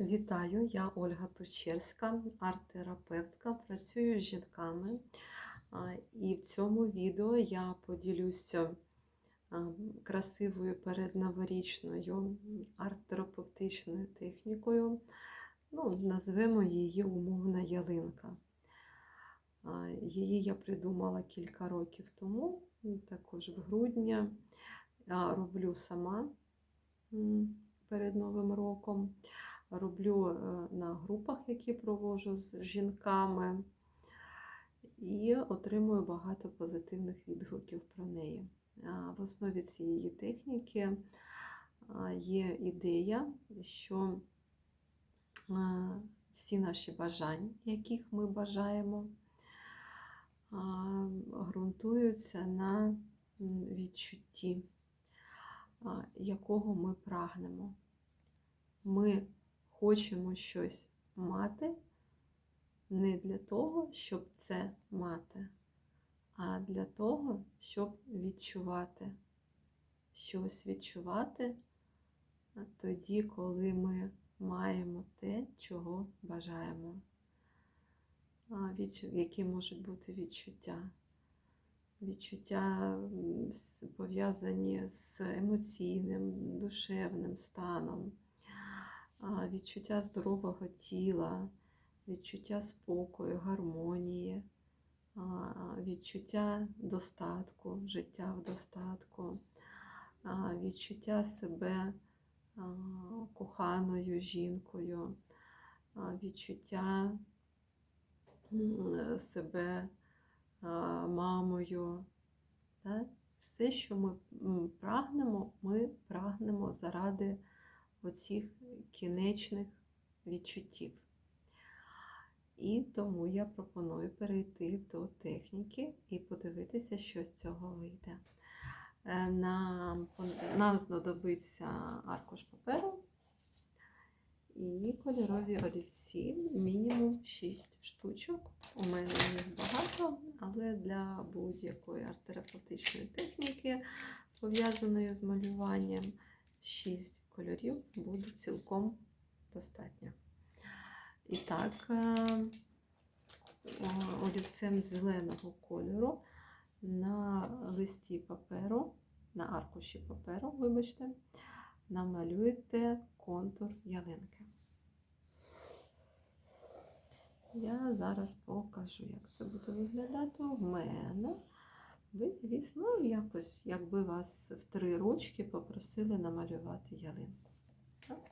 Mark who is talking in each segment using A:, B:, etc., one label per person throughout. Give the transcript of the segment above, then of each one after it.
A: Вітаю, я Ольга Печерська, арт-терапевтка, працюю з жінками. І в цьому відео я поділюся красивою передноворічною арт-терапевтичною технікою. Ну, назвемо її умовна ялинка. Її я придумала кілька років тому, також в грудні. А, Роблю сама перед Новим роком роблю е, на групах, які проводжу з жінками, і отримую багато позитивних відгуків про неї. В основі цієї техніки є ідея, що всі наші бажання, яких ми бажаємо, ґрунтуються на відчутті, якого ми прагнемо. Ми хочемо щось мати не для того, щоб це мати, а для того, щоб відчувати. Щось відчувати тоді, коли ми маємо те, чого бажаємо. Які можуть бути відчуття? Відчуття пов'язані з емоційним, душевним станом відчуття здорового тіла, відчуття спокою, гармонії, відчуття достатку, життя в достатку, відчуття себе коханою жінкою, відчуття себе мамою. Все, що ми прагнемо, ми прагнемо заради оцих кінечних відчуттів. І тому я пропоную перейти до техніки і подивитися, що з цього вийде. Е, Нам, нам знадобиться аркуш паперу і кольорові олівці, мінімум 6 штучок. У мене їх багато, але для будь-якої арт-терапевтичної техніки, пов'язаної з малюванням, 6 кольорів буде цілком достатньо. І так, е, олівцем зеленого кольору на листі паперу, на аркуші паперу, вибачте, намалюєте контур ялинки. Я зараз покажу, як це буде виглядати у мене. Ви, звісно, якось, якби вас в три ручки попросили намалювати ялинку. Так?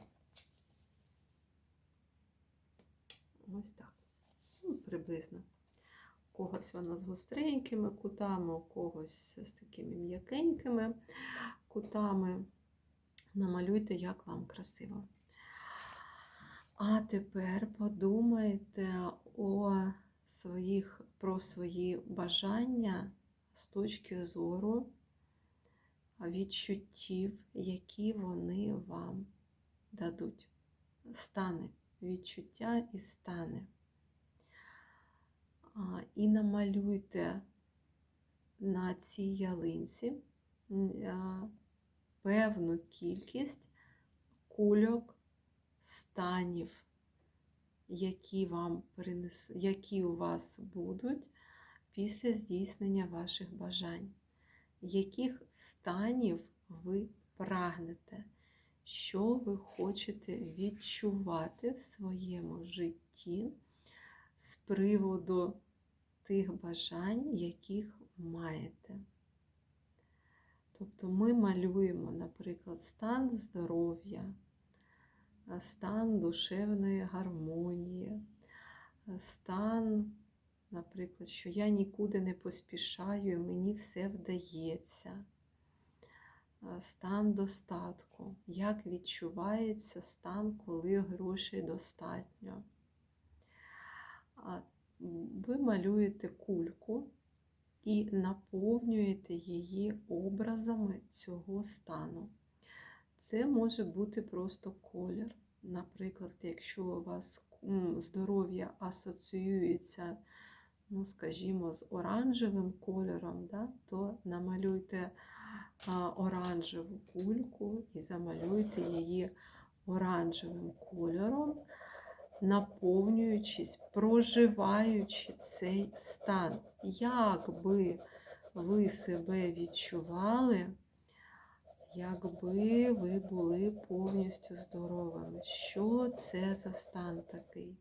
A: Ось так. Ну, приблизно. У когось вона з гостренькими кутами, у когось з такими м'якенькими кутами. Намалюйте, як вам красиво. А тепер подумайте о своїх, про свої бажання з точки зору відчуттів, які вони вам дадуть. Стани, відчуття і стани. І намалюйте на цій ялинці певну кількість кульок станів, які вам принес... які у вас будуть після здійснення ваших бажань, яких станів ви прагнете, що ви хочете відчувати в своєму житті з приводу тих бажань, яких маєте. Тобто ми малюємо, наприклад, стан здоров'я, стан душевної гармонії, стан Наприклад, що я нікуди не поспішаю, і мені все вдається. Стан достатку. Як відчувається стан, коли грошей достатньо? Ви малюєте кульку і наповнюєте її образами цього стану. Це може бути просто колір. Наприклад, якщо у вас здоров'я асоціюється ну, скажімо, з оранжевим кольором, да, то намалюйте оранжеву кульку і замалюйте її оранжевим кольором, наповнюючись, проживаючи цей стан. Як би ви себе відчували, якби ви були повністю здоровими? Що це за стан такий?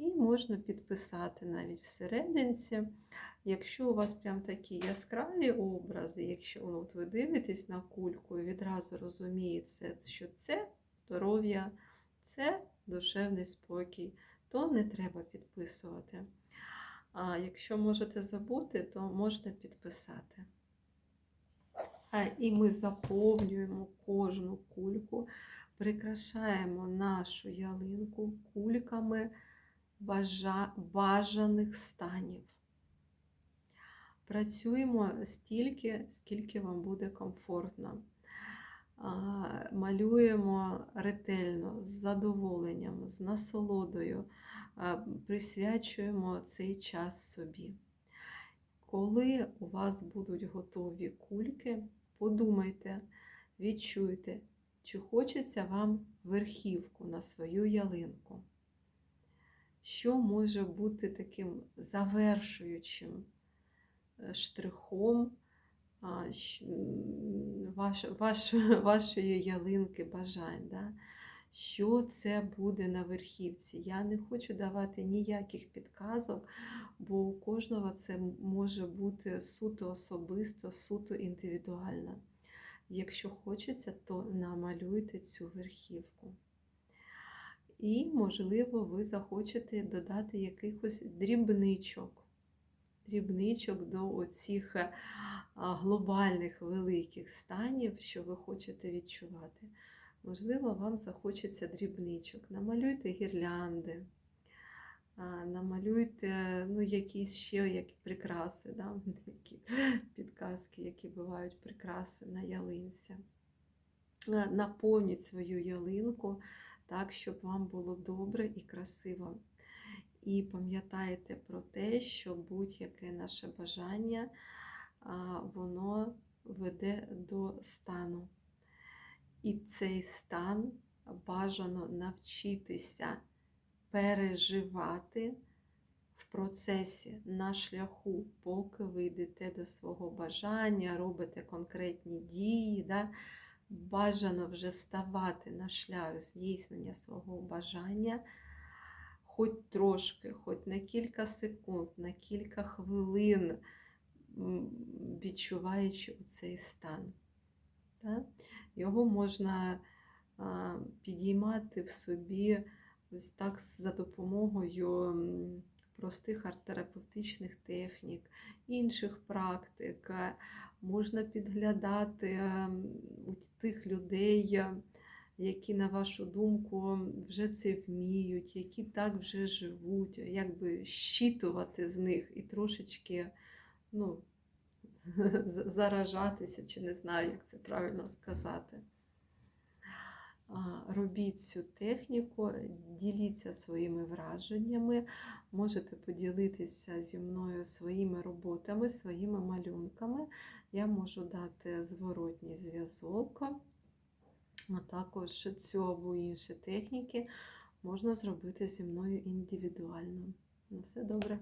A: І можна підписати навіть всерединці. Якщо у вас прям такі яскраві образи, якщо ну, от ви дивитесь на кульку і відразу розумієте, що це здоров'я, це душевний спокій, то не треба підписувати. А якщо можете забути, то можна підписати. І ми заповнюємо кожну кульку, прикрашаємо нашу ялинку кульками. Бажаних станів. Працюємо стільки, скільки вам буде комфортно. Малюємо ретельно, з задоволенням, з насолодою, присвячуємо цей час собі. Коли у вас будуть готові кульки, подумайте, відчуйте, чи хочеться вам верхівку на свою ялинку. Що може бути таким завершуючим е, штрихом ваш, ваш, вашої ялинки бажань? Да? Що це буде на верхівці? Я не хочу давати ніяких підказок, бо у кожного це може бути суто особисто, суто індивідуально. Якщо хочеться, то намалюйте цю верхівку. І, можливо, ви захочете додати якихось дрібничок, дрібничок до оцих глобальних великих станів, що ви хочете відчувати. Можливо, вам захочеться дрібничок. Намалюйте гірлянди, намалюйте ну, якісь ще які прикраси, да? які підказки, які бувають прикраси на ялинці. Наповніть свою ялинку так, щоб вам було добре і красиво. І пам'ятайте про те, що будь-яке наше бажання, воно веде до стану. І цей стан бажано навчитися переживати в процесі на шляху, поки ви йдете до свого бажання, робите конкретні дії. Да? Бажано вже ставати на шлях здійснення свого бажання, хоч трошки, хоч на кілька секунд, на кілька хвилин, відчуваючи цей стан. Його можна підіймати в собі ось так за допомогою простих арт-терапевтичних технік, інших практик. Можна підглядати у тих людей, які, на вашу думку, вже це вміють, які так вже живуть, якби щитувати з них і трошечки ну, заражатися, чи не знаю, як це правильно сказати. Робіть цю техніку, діліться своїми враженнями, можете поділитися зі мною своїми роботами, своїми малюнками. Я можу дати зворотній зв'язок, а також цю або інші техніки можна зробити зі мною індивідуально. Ну, все добре.